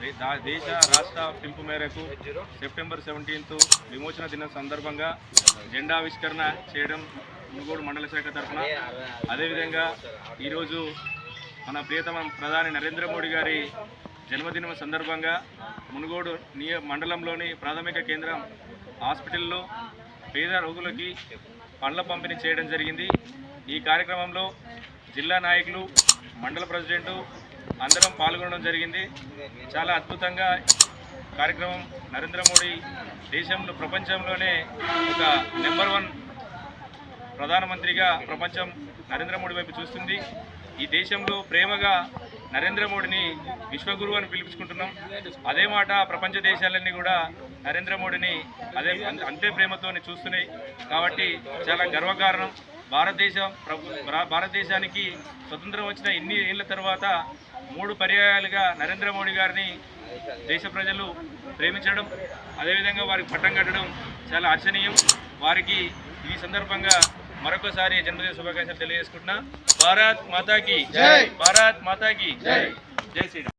దేశ రాష్ట్ర పిలుపు మేరకు సెప్టెంబర్ సెవెంటీన్త్ విమోచన దినం సందర్భంగా జెండా ఆవిష్కరణ చేయడం మునుగోడు మండల శాఖ తరఫున. అదేవిధంగా ఈరోజు మన ప్రియతమ ప్రధాని నరేంద్ర మోడీ గారి జన్మదినం సందర్భంగా మునుగోడు నియ మండలంలోని ప్రాథమిక కేంద్రం హాస్పిటల్లో పేద రోగులకి పండ్ల పంపిణీ చేయడం జరిగింది. ఈ కార్యక్రమంలో జిల్లా నాయకులు మండల ప్రెసిడెంటు అందరం పాల్గొనడం జరిగింది. చాలా అద్భుతంగా కార్యక్రమం నరేంద్ర మోడీ దేశంలో ప్రపంచంలోనే ఒక నెంబర్ వన్ ప్రధానమంత్రిగా ప్రపంచం నరేంద్ర మోడీ వైపు చూస్తుంది. ఈ దేశంలో ప్రేమగా నరేంద్ర మోడీని విశ్వగురువు అని పిలుచుకుంటున్నాం అదే మాట ప్రపంచ దేశాలన్నీ కూడా నరేంద్ర మోడీని అదే అంత- అంతే ప్రేమతో చూస్తున్నాయి. కాబట్టి చాలా గర్వకారణం. భారతదేశం ప్రభు భారతదేశానికి స్వతంత్రం వచ్చిన ఇన్ని ఏళ్ళ తర్వాత మూడు పర్యాయాలుగా నరేంద్ర మోడీ గారిని దేశ ప్రజలు ప్రేమించడం అదేవిధంగా వారికి పట్టం కట్టడం చాలా అర్చనీయం వారికి ఈ సందర్భంగా మరొకసారి జన్మదిన శుభాకాంక్షలు తెలియజేసుకుంటున్నా. భారత్ మాతాకి భారత్ మాతాకి జై శ్రీరామ్.